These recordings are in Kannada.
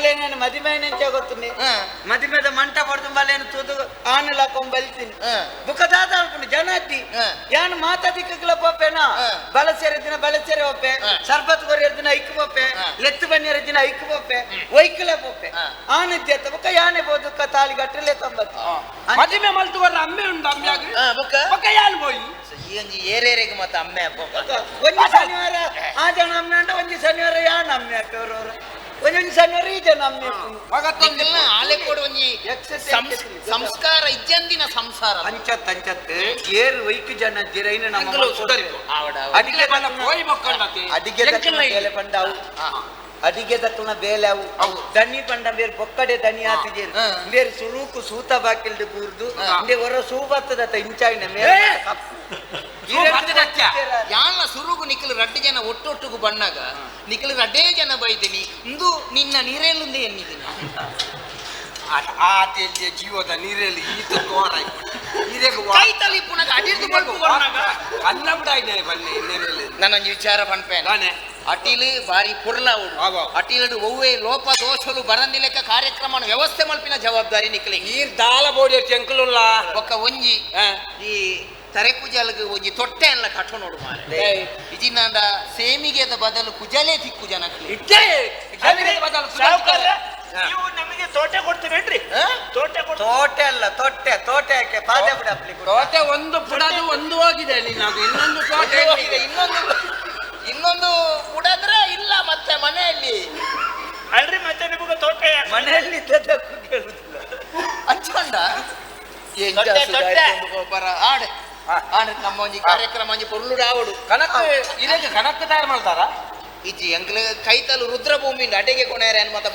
ಬಲೇನ ಮದಿಮೆ ಮದುವೆ ಗೊತ್ತುಂಡಿ ಹಾ. ಮದಿಮೆದ ಮಂಟ ಪಡ್ದು ಬಲೇನು ತುದು ಆನೆ ಲಾಕೊಂಡ್ ಬಲ್ತೀನಿ. ಹಾ. ಬುಕ್ಕದಾದ ಅನ್ಕೊಂಡು ಜನ ಅದ್ದಿ. ಯಾನು ಮಾತಾದಿಕ್ಕಲ ಪೋಪೆನಾ? ಹಾ. ಬಲ ಸೇರಿದಿನ ಬಲ ಸೇರೆ ಒಪ್ಪೆ. ಸರ್ಬತ್ ಕೊರಿಯರ್ ದಿನ ಐಕ್ ಪೋಪೆ. ಲೆತ್ತು ಬನ್ನಿರ ದಿನ ಐಕ್ ಪೋಪೆ. ಒಯ್ಕಲ ಪೋಪೆ. ಆನೆ ಜತ್ತ ಬುಕ್ಕ ಯಾನೆ ಬೋದುಕ್ಕ ತಾಲಿ ಗಟ್ಟಲೆ ತೊಂಬತ್ತು. ಮದುವೆ ಮಲ್ತು ಬರ್ರ ಅಮ್ಮೆ ಉಂಟು ಅಮ್ಮೆ ಬುಕ್ಕ. ಬೊಕ್ಕ ಯಾನ್ ಬೋಯಿ? ಈ ಒಂಜಿ ಏರೇರೆಗೆ ಮತ್ತೆ ಅಮ್ಮೆ ಅಪ್ಪ ಒಂಜಿ ಶನಿವಾರ ಆ ಜನ ಅಮ್ಮೆ ಅಂಡ ಒಂಜಿ ಶನಿವಾರ ಯಾನ್ ಅಮ್ಮೆ ಅವ್ರು ಒಂದೊಂದು ಸಣ್ಣ ರೀಜನ್ ಹಾಕುನು. ಆಲೆ ಕೊಡು ಒಂಜಿ ಎಕ್ಸೆಸ್ ಸಂಸ್- ಎಕ್ಸೆಸ್. ಸಂಸ್ಕಾರ ಇಜ್ಜಂದಿನ ಸಂಸಾರ. ಅಂಚತ್ ಅಂಚತ್. ಏರ್ ವೈಕ್ ಜನ ಜಿರೈನ ನಮ್ಮ. ಆವಡ ಅಡಿಗೆ ಬಲ್ಲ ಹೋಯ್ ಮಕ್ಕಳತ್ತೆ ಅಡಿಗೆ ಬೇಲೆ ಪಂಡ ಅವು ಅಡಿಗೆ ದಕ್ಕನ ಬೇಲೆ ಅವು. ದಣಿ ಪಂಡ ಬೇರೆ ಬೊಕ್ಕಡೆ ದನಿ ಆತಿಜೇರು ಹಾ. ಬೇರೆ ಸುರುಕು ಸೂತ ಬಾಕಿಲ್ದು ಕೂರ್ದು. ಇಂದೆ ಹೊರ ಸೂಬತ್ತದ ಇಂಚಾಯಿನ ಮೇಲೆ. ಒಟ್ಟೊಟ್ಟುಗು ಬಣ್ಣಾಗ ನಿಖಿಲ್ ಅದೇ ಜನ ಬೈದಿನಿ ಇಂದು ನಿನ್ನ ನೀರೇಲುಂದೆ ಎನ್ನಿದ್ದೀನಿ. ಆತ ಜೀವದ ನೀರಲ್ಲಿ ಈತ ತೋರ ಇದಕ್ಕೆ ಕೈ ಪುನಗ ಪುನಃ ಅಡಿರ್ದು ಬಲ್ಪು ಬಣ್ಣಾಗ. ಅನ್ನ ಬಿಡಾಯ್ನೆ ಬನ್ನಿ ನೀರಲ್ಲಿ ನನ್ನೊಂದು ವಿಚಾರ ಪನ್ಪೆ ನಾನೇ. ಅಟಿಲ್ ಬಾರಿ ಪುರ್ಲ ಉಡು ಆವ. ಅಟಿಲ್ ಒವ್ವೆ ಲೋಪ ದೋಷಲು ಬರಂದಿಲೆಕ್ಕ ಕಾರ್ಯಕ್ರಮ ವ್ಯವಸ್ಥೆ ಮಲ್ಪಿನ ಜವಾಬ್ದಾರಿ ನಿಕ್ಲಿ ನೀರ್ ದಾಲ ಬೋಡಿ ಚೆಂಕಲುಲ್ಲ ಒಕ್ಕ ಒಂಜಿ. ಈ ತರೆ ಕುಜಲ್ಗೆ ಹೋಗಿ ತೊಟ್ಟೆ ಕಟ್ಟೋ ಕಟ್ಟು ನೋಡು ಮಾರೆ. ಏಯ್. ಇಜಿನಾಂಡ ಸೇಮಿಗೆದ ಬದಲು ಕುಜಲೇ ತಿಕ್ಕು ಜನ ಇಟ್ಟೆ ನೀವು ನಮಗೆ ತೋಟ ಕೊಡ್ತೀರೇನ್ರಿ? ತೋಟ ತೋಟೆ ಅಲ್ಲ ತೊಟ್ಟೆ ತೋಟೆ ಯಾಕೆ? ಪಾದೆ ಬಿಡಪ್ಲಿ ತೋಟೆ ಒಂದು ಪುಡದು ಒಂದು ಹೋಗಿದೆ ನಿನ್ನಾಗ ಇನ್ನೊಂದು ತೋಟೆ ಹೋಗಿದೆ. ಇನ್ನೊಂದು ಇನ್ನೊಂದು ಬುಡದ್ರೆ ಇಲ್ಲ ಮತ್ತೆ ಮನೆಯಲ್ಲಿ. ಅಲ್ರಿ ಮತ್ತೆ ನಿಮಗೆ ತೋಟ? ಮನೆಯಲ್ಲಿ ಇದ್ದದ್ದಕ್ಕೂ ಕೇಳುದಿಲ್ಲ ಒಂದು ಗೊಬ್ಬರ ಆಡೆ. ಕಾರ್ಯಕ್ರಮ ಒಂಜಿ ಪೊರ್ಲುಡು ಆವಡು ಕನಕ ತಯಾರು ಮಾಡ್ತಾರ? ಇಜ್ಜಿ ಎಂಕ್ಲ ಕೈತಲು ರುದ್ರಭೂಮಿ ಅಡೆಗೆ ಕೊನೆಯರೆ ಮತ್ತೆ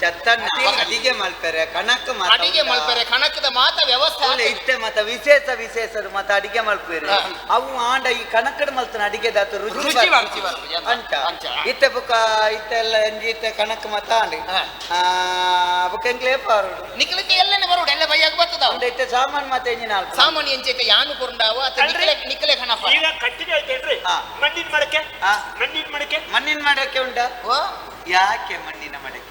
ಚತ್ತನ್ನ ಅಡಿಗೆ ಮಲ್ಪೆರೆ ಕಣಕ್ ಮಾತ ಅಡಿಗೆ ಮಾಡ್ತಾರೆ ಮಲ್ಪರೆ ಕಣಕದ ಮಾತ ವ್ಯವಸ್ಥೆ. ಇತ್ತೆ ಮಾತ ವಿಶೇಷ ವಿಶೇಷದ ಮಾತ ಅಡಿಗೆ ಮಲ್ಪೇರಿ ಹಾ. ಅವು ಆಂಡ ಈ ಕಣಕಡ ಮಲ್ತನ ಅಡಿಗೆ ದಾತು ರುಚಿ? ಅಂಚ. ಅಂಚ. ಇತ್ತೆ ಬುಕ ಇತ್ತೆ ಎಲ್ಲ ಎಂಜಿ ಇತ್ತೆ ಕಣಕ್ ಮತ್ತ ಆಂಡಿ. ಹಾ. ಆ ಪಾರು ನಿಕ್ಲಕ್ಕೆ ಎಲ್ಲನೆ ಬರೋಡು ಎಲ್ಲ ಬೈಯಾಗ ಬರ್ತದ? ಅಂದ ಇತ್ತೆ ಸಾಮಾನ್ ಮಾತ ಎಂಜಿನ ಸಾಮಾನ್ ಎಂಚೈತೆ ಯಾನು ಅತ್ತ ನಿಕ್ಲೆ ನಿಖಿಲೆ ಕಣಪ್ಪ. ಈಗ ಕಟ್ಟಿಗೆ ಆಯ್ತೇನ್ರಿ ಹಾ. ಮಣ್ಣಿನ ಮಡಕೆ. ಮಣ್ಣಿನ ಮಡಕೆ? ಮಣ್ಣಿನ ಮಡಕೆ ಉಂಟಾ? ಓ. ಯಾಕೆ ಮಣ್ಣಿನ ಮಡಕೆ?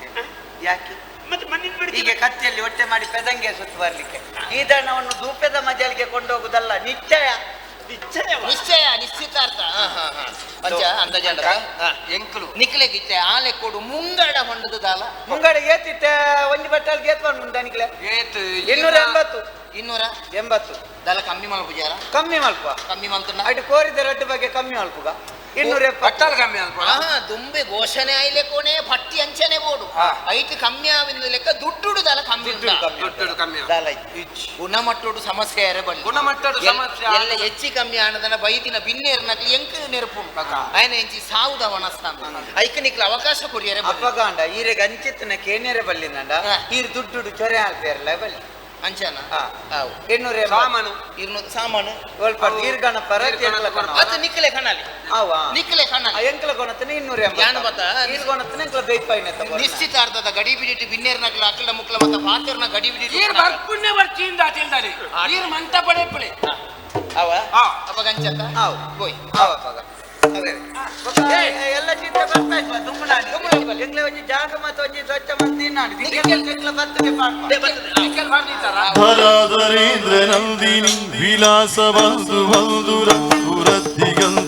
ಯಾಕೆ? ಮತ್ತೆ ಮಣ್ಣಿನ ಬಿಡಿ ಹೀಗೆ ಕತ್ತಿಯಲ್ಲಿ ಹೊಟ್ಟೆ ಮಾಡಿ ಪೆದಂಗೆ ಸುತ್ತು ಬರ್ಲಿಕ್ಕೆ. ಈ ದಣ್ಣವನ್ನು ಧೂಪದ ಮಜಲಿಗೆ ಕೊಂಡೋಗುದಲ್ಲ ನಿಶ್ಚಯ. ನಿಶ್ಚಯ ನಿಶ್ಚಯ ನಿಶ್ಚಿತಾರ್ಥ. ಹಾ, ಹಾ, ಹಾ. ಅಂಚ ಅಂದಜಂಡ ಎಂಕುಲು. ನಿಖಿಲೆ ಗಿಚ್ಚೆ ಆಲೆ ಕೊಡು ಮುಂಗಡ ಹೊಂಡದು ದಾಲ. ಮುಂಗಡ ಏತಿತ್ತೆ ಒಂದು ಬಟ್ಟಲ್ ಗೇತ್ಕೊಂಡು ಉಂಟನಿಕ್ಲೆ ಏತ್ ಇನ್ನೂರ ಎಂಬತ್ತು. ಇನ್ನೂರ? ಎಂಬತ್ತು. ದಾಲ ಕಮ್ಮಿ ಮಲ್ಪ ಜಾರ ಕಮ್ಮಿ ಮಲ್ಪ ಕಮ್ಮಿ ಮಲ್ತು ಅಡ್ಡು ಕೋರಿದ ರಡ್ಡು ಬಗ್ಗೆ ಕಮ್ಮಿ ಮಲ್ಪುಗ. ಇನ್ನೂರ ಪಟ್ಟಾಲ್ ಕಮ್ಮಿ ಅನ್ಕೊಳ್ಳ ದುಂಬೆ ಘೋಷಣೆ ಆಯ್ಲೆ ಕೋಣೆ ಪಟ್ಟಿ ಅಂಚನೆ ಬೋಡು ಐತಿ ಕಮ್ಮಿ ಆವಿನ ಲೆಕ್ಕ ದುಡ್ಡುಡುದಲ್ಲ ಕಮ್ಮಿ ದುಡ್ಡು ಕಮ್ಮಿ ಗುಣಮಟ್ಟೋಡು ಸಮಸ್ಯೆ ಯಾರೇ ಬಲ್ಲಿ ಗುಣಮಟ್ಟೋಡು ಸಮಸ್ಯೆ ಎಲ್ಲ ಹೆಚ್ಚಿ ಕಮ್ಮಿ ಆನದನ ಬೈದಿನ ಬಿನ್ನೇರ್ ನಕ್ಲಿ ಎಂಕ ನೆರಪು ಆಯ್ನ ಎಂಚಿ ಸಾವುದ ವನಸ್ತಾನ. ಐಕ ನಿಕ್ಲ ಅವಕಾಶ ಕೊಡಿಯರೆ ಅಪ್ಪಗಾಂಡ ಈರೆಗೆ ಅಂಚಿತ್ತನ ಕೇನೇರೆ ಬಲ್ಲಿನಂಡ. ಈರ್ ದುಡ್ಡುಡು ಚೊರೆ ಆಗ್ತಾರಲ್ಲ ಬಲ್ಲಿ. ಅಂಚನ? ಇನ್ನೂರ ಸಾಮಾನು? ಇರ್ನು ಸಾಮಾನು? ಸ್ವಲ್ಪ ದೀರ್ಘನ ಪರ ಪರ. ಅದು ನಿಕ್ಕಲೆ ಕಣ್ಣಲ್ಲಿ. ಅವ ನಿಕ್ಕಲೆ ಕಣ್ಣಲ್ಲಿ. ಎಂಕಲ ಕೊಣತನ ಇನ್ನೂರ ಯಾನ ಬತ್ತ? ಈರ್ ಕೊಣತನ ಎಂಕಲ ಬೇಯ್ಪೈನೆ ನಿಶ್ಚಿತಾರ್ಥದ ಗಡಿ ಬಿಡಿಟ್ಟು ಬಿನ್ನೇರ್ ನಕ್ಲ ಅಕ್ಕಲ ಮುಕ್ಲ ಮತ್ತ ಪಾತ್ರನ ಗಡಿ ಬಿಡಿಟ್ಟು ಬರ್ಪುಣ್ಯ ಬರ್ಚಿಯಿಂದ ತಿಳ್ದಾರೆ ಈರ್ ಮಂತ ಪಡೆ ಪಡೆ. ಅವ ಹಾ. ಅಪ್ಪ ಗಂಚತ್ತ? ಅವ್ ಹೋಯ್. ಅವ ಅದೇ. ಎಲ್ಲ ಚಿಂತೆ ಬರ್ತಾ ದುಮ್ಮನಾಡಿ ಒಂಜಿ ಜಾಗ ಮತ್ತೆ ಒಂಜಿ ಸ್ವಚ್ಛ ಮತ್ತೆ ತಿನ್ನಾಡಿ ಬರ್ತದೆ. ಧರಾಧರೇಂದ್ರ ನಂದಿನಿ ವಿಲಾಸ ಬಂದು ಬಂದು ಮಾರ